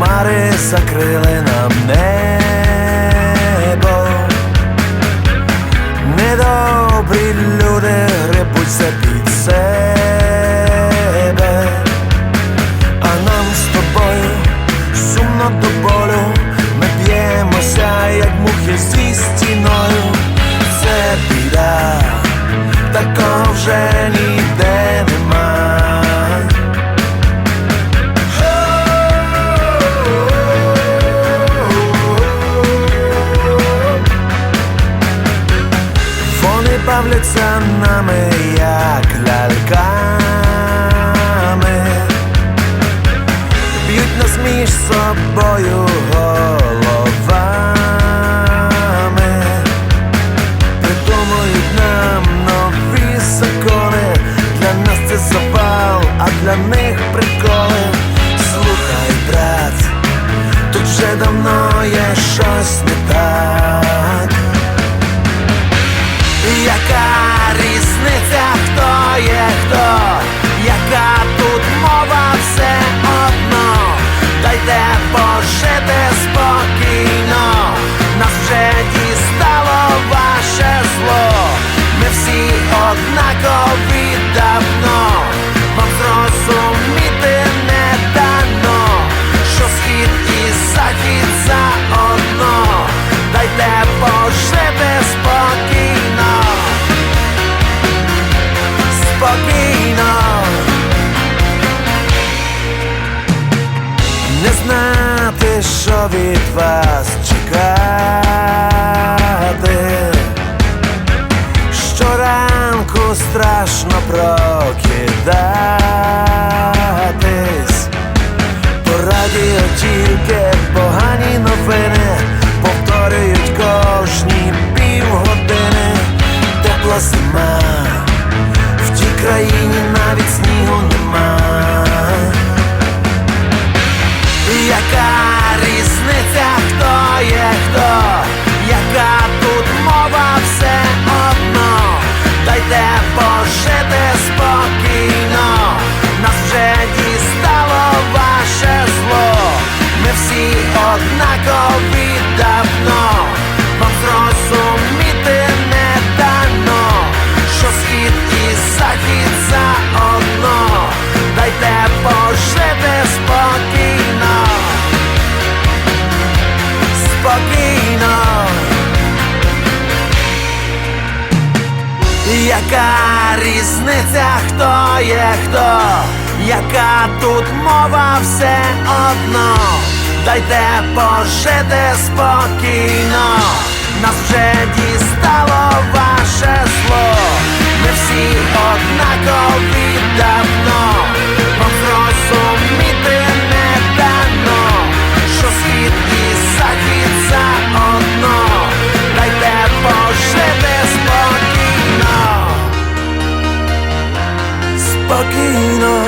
Хмари закрили нам небо. Вони нами, як ляльками, б'ють нас між собою головами, придумують нам нові закони, для нас це запал, а для них приколи. Слухай, брат, тут вже давно є щось однакові давно, вам зрозуміти не дано, що схід і захід заодно, дайте пожити спокійно, спокійно. Не знати, що від вас чекати. Страшно прокидатись. По радіо тільки погані новини повторюють кожні півгодини. Тепла зима, в тій країні навіть снігу нема. Яка різниця, пожити спокійно, спокійно. Яка різниця, хто є хто, яка тут мова все одно, дайте пожити спокійно, нас вже дістало ваше зло, ми всі однакові walking on